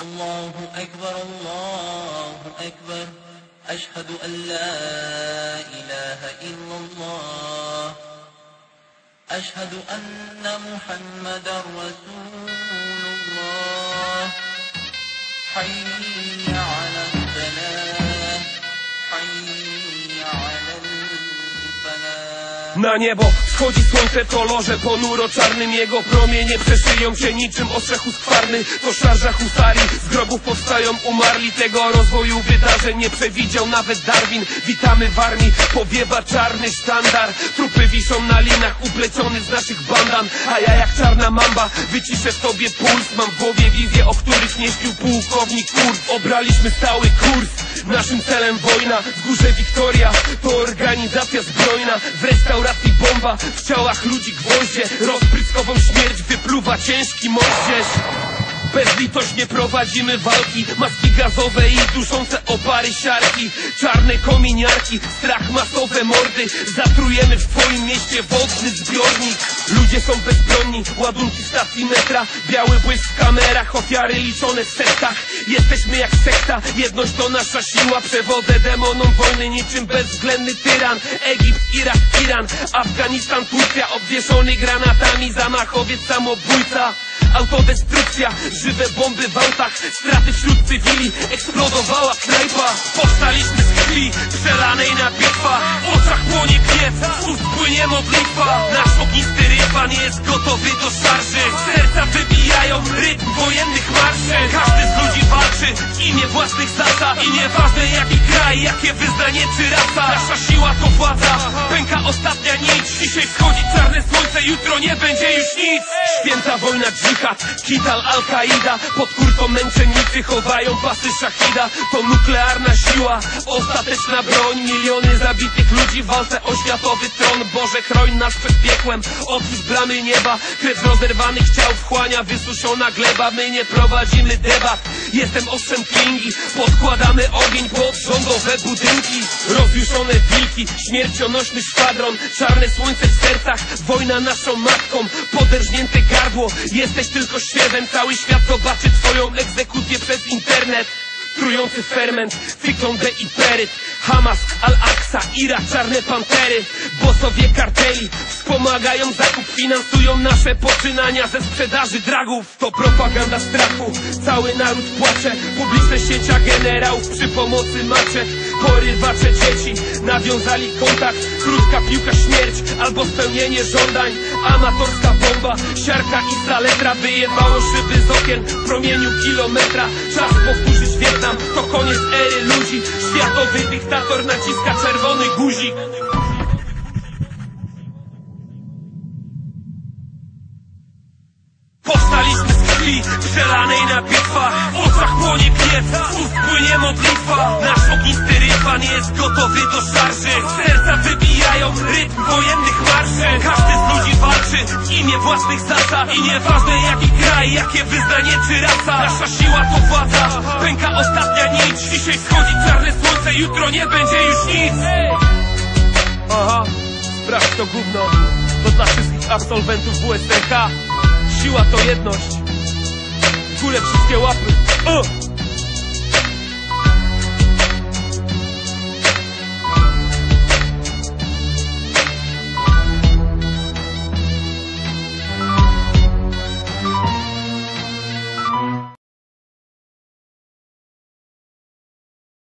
الله أكبر الله أكبر. أشهد أن لا إله إلا الله. أشهد أن محمدا رسول الله. حي على الفلاح حي على الفلاح. Na niebo! Wschodzi słońce w kolorze ponuro czarnym Jego promienie przeszyją się niczym ostrzechu skwarny To szarża husarii, z grobów powstają umarli. Tego rozwoju wydarzeń nie przewidział nawet Darwin. Witamy w armii, powiewa czarny sztandar. Trupy wiszą na linach, upleciony z naszych bandan. A ja jak czarna mamba, wyciszę w tobie puls. Mam w głowie wizje, o których nie śpił pułkownik Kurt Obraliśmy stały kurs. Naszym celem wojna, wzgórze Wiktoria. To organizacja zbrojna W restauracji bomba, w ciałach ludzi gwoździe. Rozpryskową śmierć wypluwa ciężki moździerz Bezlitośnie prowadzimy walki. Maski gazowe i duszące opary siarki. Czarne kominiarki, strach masowe mordy. Zatrujemy w twoim mieście wodny zbiornik. Ludzie są bezbronni, ładunki stacji metra. Biały błysk w kamerach, ofiary liczone w setkach Jesteśmy jak sekta, jedność to nasza siła. Przewodzę demonom wojny niczym bezwzględny tyran. Egipt, Irak, Iran, Afganistan, Turcja. Obwieszony granatami, zamachowiec, samobójca Autodestrukcja, żywe bomby w autach Straty wśród cywili, eksplodowała knajpa. Powstaliśmy z krwi, przelanej na bitwach W oczach płonie gniew, z ust płynie modlitwa. Nasz ognisty ryban jest gotowy do szarży. Serca wybijają rytm wojennych marszy. Każdy z ludzi walczy w imię własnych zasad. I nieważne jaki kraj, jakie wyznanie czy rasa. Nasza siła to władza, pęka ostatnia nić. Dzisiaj słońce, jutro nie będzie już nic. Święta wojna dżihad, Kital Al-Kaida. Pod kurtą męczennicy chowają pasy szachida. To nuklearna siła, ostateczna broń. Miliony zabitych ludzi w walce o światowy tron. Boże chroń nas przed piekłem, otwórz bramy nieba. Krew rozerwanych ciał wchłania wysuszona gleba. My nie prowadzimy debat, jestem ostrzem klingi Podkładamy ogień pod rządowe budynki. Rozjuszone wilki, śmiercionośny szwadron. Czarne słońce w sercach, wojna naszą matką. Poderżnięte gardło, jesteś tylko świewem Cały świat zobaczy twoją egzekucję przez internet. Trujący ferment, cyklon D i peryt Hamas, Al-Aqsa, Irak, czarne pantery. Bosowie karteli wspomagają zakup Finansują nasze poczynania ze sprzedaży dragów. To propaganda strachu, cały naród płacze. Publiczne sięcia generałów przy pomocy maczet Porywacze dzieci, nawiązali kontakt. Krótka piłka śmierć, albo spełnienie żądań. Amatorska bomba, siarka i saletra Wyjebało szyby z okien w promieniu kilometra. Czas powtórzyć Wietnam, to koniec Światowy dyktator naciska czerwony guzik. Powstaliśmy z krwi, przelanej na bitwach W oczach płonie gniew, z ust płynie modlitwa. Nasz ognisty ryban jest gotowy do szarży Serca wybijają rytm wojennych marszy. Każdy z ludzi walczy w imię własnych zasad. I nieważne jaki kraj, jakie wyznanie czy rasa. Nasza siła to władza, pęka ostatnia nić. Dzisiaj wschodzi czarne słońce, jutro nie będzie już nic. Aha, sprawdź to gówno. To dla wszystkich absolwentów WSTK Siła to jedność. W wszystkie łapy. Uh!